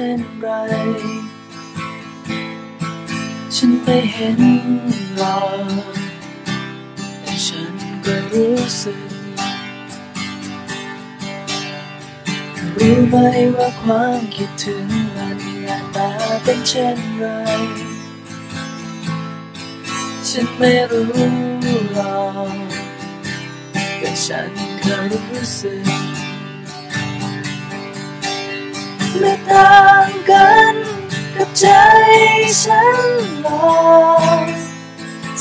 ช่นไร ฉันไม่เห็นหรอกแต่ฉันก็รู้สึก รู้ไหมว่าความคิดถึงมันหน้าตาเป็นเช่นไร ฉันไม่รู้หรอกแต่ฉันก็รู้สึก ไม่ต่างกันกับใจฉันหรอก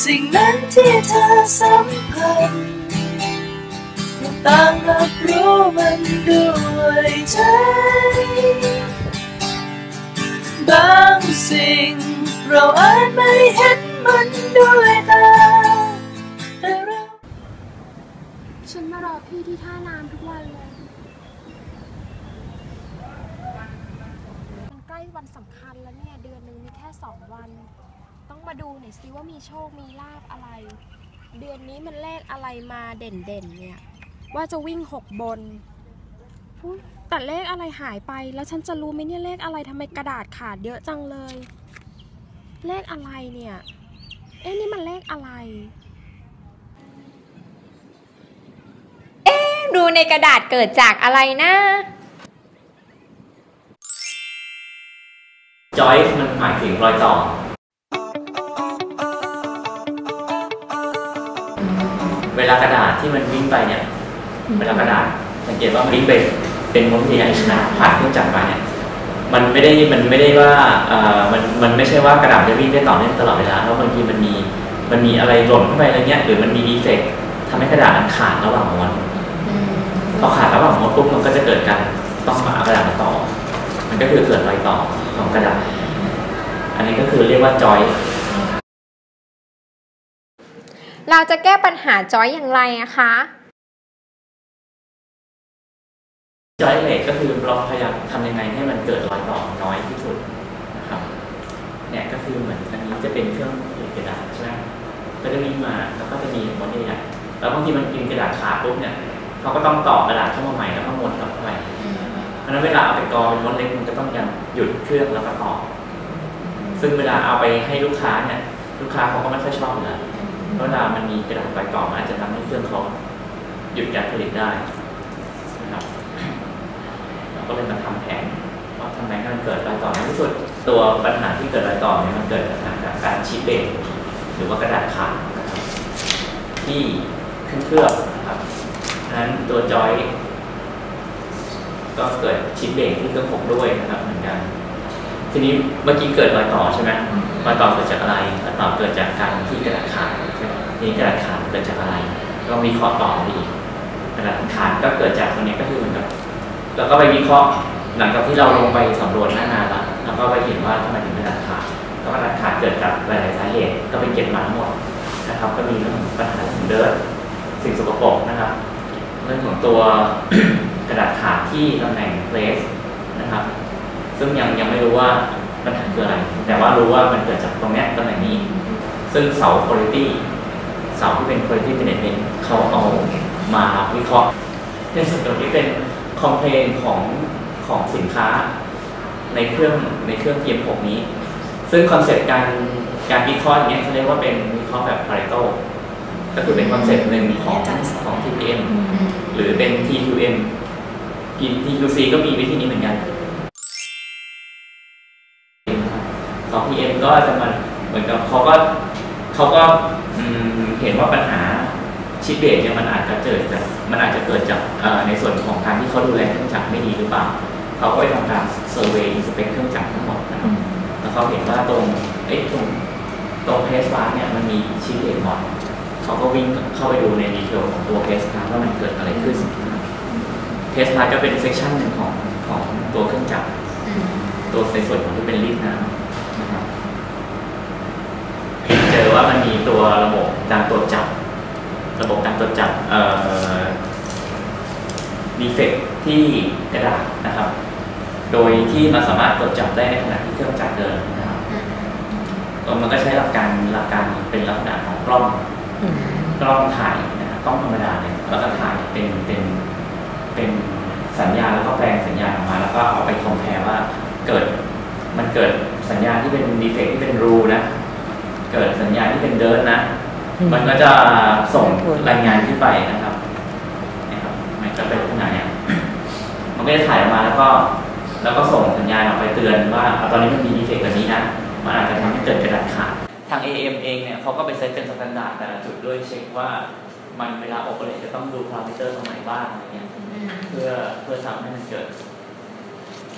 สิ่งนั้นที่เธอสัมผัสเราต่างรับรู้มันด้วยใจ บางสิ่งเราอาจไม่เห็นมันด้วยตาแต่เราฉันมารอพี่ที่ท่าน้ำทุกวันเลย มันใกล้ วันสำคัญแล้วเนี่ย เดือนหนึ่งมีแค่สองวัน ต้องมาดูหน่อยสิว่ามีโชคมีลาบอะไร เดือนนี้มันเลขอะไรมาเด่นๆเนี่ย ว่าจะวิ่งหกบนอุ๊ยแต่เลขอะไรหายไป แล้วฉันจะรู้ไหมเนี่ยเลขอะไรทำไมกระดาษขาดเยอะจังเลย เลขอะไรเนี่ย เอ๊ะนี่มันเลขอะไร ดูในกระดาษเกิดจากอะไรนะ จอยมันหมายถึงรอยต่อ เวลากระดาษที่มันวิ่งไปเนี่ย เวลากระดาษสังเกตว่ามันวิ่งไปเป็นม้วนใหญ่ๆนะผ่านเครื่องจักรไปเนี่ยมันไม่ได้มันไม่ได้ว่าเอ่อมันมันไม่ใช่ว่ากระดาษจะวิ่งได้ต่อเนื่องตลอดเวลาเพราะบางทีมันมีมันมีอะไรหล่นเข้าไปอะไรเงี้ยหรือมันมีดีเฟกต์ทำให้กระดาษมันขาดระหว่างม้วนพอขาดระหว่างม้วนปุ๊บมันก็จะเกิดการต้องมาเอากระดาษมาต่อ มันก็คือเกิดรอยต่อ ของกระดาษ อันนี้ก็คือเรียกว่าจอย เราจะแก้ปัญหาจอยอย่างไรอะคะจอยเลทก็คือเราพยายามทำยังไงให้มันเกิดรอยต่อน้อยที่สุดนะครับเนี่ยก็คือเหมือนอันนี้จะเป็นเครื่องผลิตกระดาษใช่ไหมก็จะวิ่งมาแล้วก็จะมีม้วนใหญ่ๆแล้วบางทีมันกินกระดาษขาดปุ๊บเนี่ยเขาก็ต้องต่อกระดาษเข้ามาใหม่แล้วก็ม้วนกลับเข้าไปเพ ราะฉะนั้นเวลาเอาไปกรอเป็นม้วนเล็กมันก็ต้องยังหยุดเครื่องแล้วก็ต่อ ซึ่งเวลาเอาไปให้ลูกค้าเนี่ยลูกค้าเขาก็ไม่ค่อยชอบอยู่แล้วเพราะเวลามันมีกระดาษรอยต่อมันอาจจะทำให้เครื่องเขาหยุดการผลิตได้นะครับเราก็เลยมาทำแผนว่าทำไงให้มันเกิดรอยต่อในที่สุดตัวปัญหาที่เกิดรอยต่อเนี่ยมันเกิดจากการชิปเบรกหรือว่ากระดาษขาดที่เครื่องเคลือบนะครับดังนั้นตัวจอย ก็เกิดชิปเบรกที่เครื่องผมด้วยนะครับเหมือนกัน ทีนี้เมื่อกี้เกิดรอยต่อใช่ไหมรอยต่อเกิดจากอะไรรอยต่อเกิดจากการที่กระดาษขาดใช่ไหมทีนี้กระดาษขาดเกิดจากอะไรก็มีข้อต่อไปอีกกระดาษขาดก็เกิดจากตรงนี้ก็คือเหมือนกับแล้วก็ไปวิเคราะห์หลังจากที่เราลงไปสำรวจหน้างานละแล้วก็ไปเห็นว่าทำไมถึงกระดาษขาดก็กระดาษขาดเกิดจากหลายๆสาเหตุก็ไปเก็บมาทั้งหมดนะครับก็มีเรื่องปัญหาสิ่งเดินสิ่งสกปรกนะครับ เรื่องของตัว กระดาษขาดที่ตำแหน่งเพลสนะครับ ซึ่งยังยังไม่รู้ว่าปัญหาคืออะไร แต่ว่ารู้ว่ามันเกิดจากตรงเนี้ยตำแหน่งนี้ ซึ่งเสา quality เสาที่เป็น quality management เขาเอามาวิเคราะห์ในส่วนตรงนี้เป็นคอมเพลนของของสินค้าในเครื่องในเครื่อง TM6 นี้ ซึ่งคอนเซ็ปต์การการวิเคราะห์อย่างเงี้ยเขาเรียกว่าเป็นวิเคราะห์แบบ Pareto ก็คือเป็นคอนเซ็ปต์หนึ่งของของ TPM หรือเป็น TQM TQC ก็มีวิธีนี้เหมือนกันสอง PM ก็จะมาเหมือนกับเขาก็เขาก็อืมเห็นว่าปัญหาชิปเบรกเนี่ยมันอาจจะเกิดจากมันอาจจะเกิดจากเอ่อในส่วนของการที่เขาดูแลเครื่องจักรไม่ดีหรือเปล่าเขาก็ไปทำการเซอร์เวย์อินสเปคเครื่องจักรทั้งหมดนะครับแล้วเขาเห็นว่าตรงเอ้ยตรงตรงเพสบาร์เนี่ยมันมีชิปเบรกหมดเขาก็วิ่งเข้าไปดูในดีเทลของตัวเพสบาร์ว่ามันเกิดอะไรขึ้น เพสบาร์ก็เป็นเซกชันหนึ่งของของตัวเครื่องจักรตัวในส่วนของที่เป็นรีดน้ำนะครับเจอว่ามันมีตัวระบบการตรวจจับ ระบบการตรวจจับเอ่อดีเฟกที่กระดาษนะครับ โดยที่มันสามารถตรวจจับได้ในขณะที่เครื่องจักรเดินนะครับก็มันก็ใช้หลักการหลักการเป็นลักษณะของกล้องกล้องถ่ายนะครับกล้องธรรมดาเนี่ยแล้วก็ถ่ายเป็นเป็น เป็นสัญญาณแล้วก็แปลงสัญญาณออกมา แล้วก็เอาไปคอมเพลว่าเกิดมันเกิดสัญญาณที่เป็นดีเฟกที่เป็นรูนะ เกิดสัญญาณที่เป็นเดิร์นะ มันก็จะส่งรายงานขึ้นไปนะครับนะครับมันก็เป็นขนาดเนี้ยมันก็จะถ่ายออกมาแล้วก็ แล้วก็ส่งสัญญาณออกไปเตือนว่าอะตอนนี้มันมีดีเฟกแบบนี้นะมันอาจจะทำให้เกิดกระดาษขาดทาง AM เองเนี่ยเขาก็ไปเซตเป็นสแตนดาร์ดแต่ละจุดด้วยเช็คว่า มันเวลาโอเปเรตจะต้องดูพารามิเตอร์ตรงไหนบ้างอะไรเงี้ยเพื่อเพื่อทำให้มันเกิด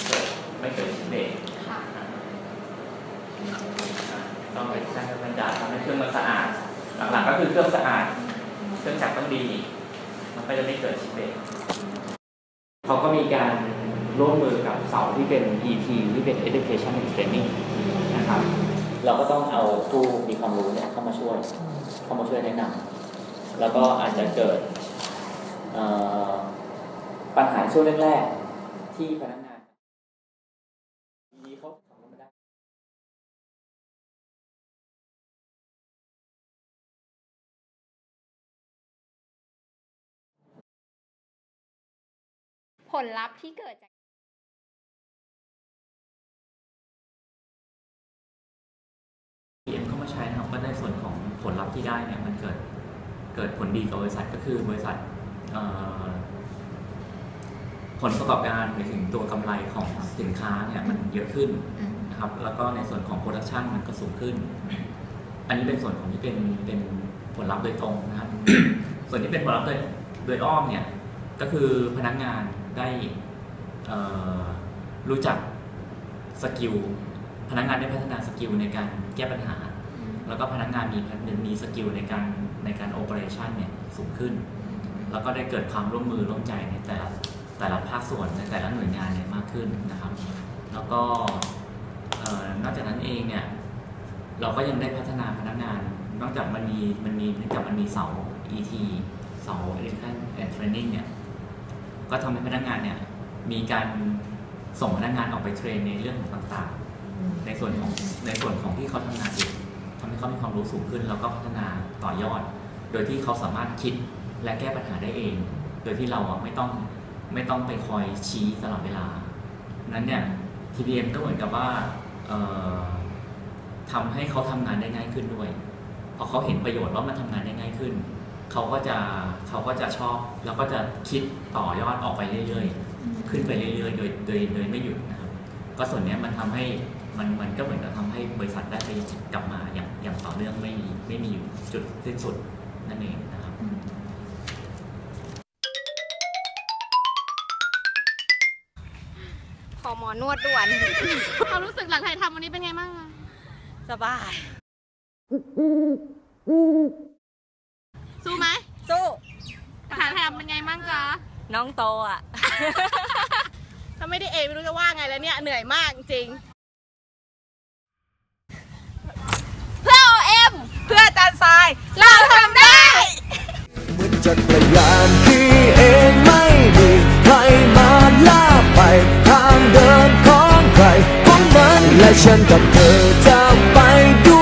เกิดไม่เกิดชิปเบรกค่ะต้องไปสร้างสแตนดาร์ดทำให้เครื่องมันสะอาด หลักๆก็คือเครื่องสะอาด เครื่องจักรต้องดี มันก็จะไม่เกิดชิปเบรกเขาก็มีการร่วมมือกับเสาที่เป็น ET ที่เป็น Education and Training นะครับ เราก็ต้องเอาผู้มีความรู้เนี่ยเข้ามาช่วย เข้ามาช่วยแนะนำ แล้วก็อาจจะเกิดเอ่อปัญหาช่วงแรกๆที่พนักงานทีเขาทำไม่ได้ผลลัพธ์ที่เกิดจาก PM เข้ามาใช้นะครับก็ในส่วนของผลลัพธ์ที่ได้เนี่ยมันเกิด เกิดผลดีกับบริษัทก็คือบริษัทผลประกอบการไปถึงตัวกำไรของสินค้าเนี่ยมันเยอะขึ้นนะครับแล้วก็ในส่วนของโปรดักชันมันก็สูงขึ้น อันนี้เป็นส่วนของที่เป็นเป็นผลลัพธ์โดยตรงนะครับ ส่วนที่เป็นผลลัพธ์โดยโดยอ้อมเนี่ยก็คือพนักงานได้รู้จักสกิลพนักงานได้พัฒนาสกิลในการแก้ปัญหา แล้วก็พนักงานมีมีสกิลในการ ในการโอเปอเรชันเนี่ยสูงขึ้น แล้วก็ได้เกิดความร่วมมือร่วมใจในแต่ละแต่ละภาคส่วนในแต่ละหน่วยงานเนี่ยมากขึ้นนะครับ แล้วก็นอกจากนั้นเองเนี่ยเราก็ยังได้พัฒนาพนักงาน นอกจากมันมีมันมีนองจากมันมีเสา ET เสา Education and Training เนี่ยก็ทำให้พนักงานเนี่ยมีการส่งพนักงานออกไปเทรนในเรื่องของต่างๆ ในส่วนของในส่วนของที่เขาทำงานอยู่ ทำให้เขามีความรู้สูงขึ้น แล้วก็พัฒนาต่อยอด โดยที่เขาสามารถคิดและแก้ปัญหาได้เอง โดยที่เราอะไม่ต้องไม่ต้องไปคอยชี้ตลอดเวลา นั้นเนี่ย TPM ก็เหมือนกับว่าเอ่อทำให้เขาทำงานได้ง่ายขึ้นด้วย พอเขาเห็นประโยชน์ว่ามันทำงานได้ง่ายขึ้น เขาก็จะเขาก็จะชอบ แล้วก็จะคิดต่อยอดออกไปเรื่อยๆ ขึ้นไปเรื่อยๆ โดยโดยโดยไม่หยุดนะครับ ก็ส่วนนี้มันทำให้ มันมันก็เหมือนกับทำให้บริษัทได้ไปกลับมาอย่างอย่างต่อเนื่องไม่มีไม่มีจุดสิ้นสุดนั่นเองนะครับขอหมอนวดด่วนความรู้สึกหลังถ่ายทำวันนี้เป็นไงบ้างคะสบาย สู้ไหมสู้ถ่ายทำเป็นไงบ้างจ๊ะ น้องโตอะ ถ้าไม่ได้เอไม่รู้จะว่าไงแล้วเนี่ย เหนื่อยมากจริง เพื่อเเพื่อจานทราย เราทำได้ เหมือนจักรยานที่เองไม่มีใครมาลากไป ทางเดินของใครของมันและฉันกับเธอจะไปด้วย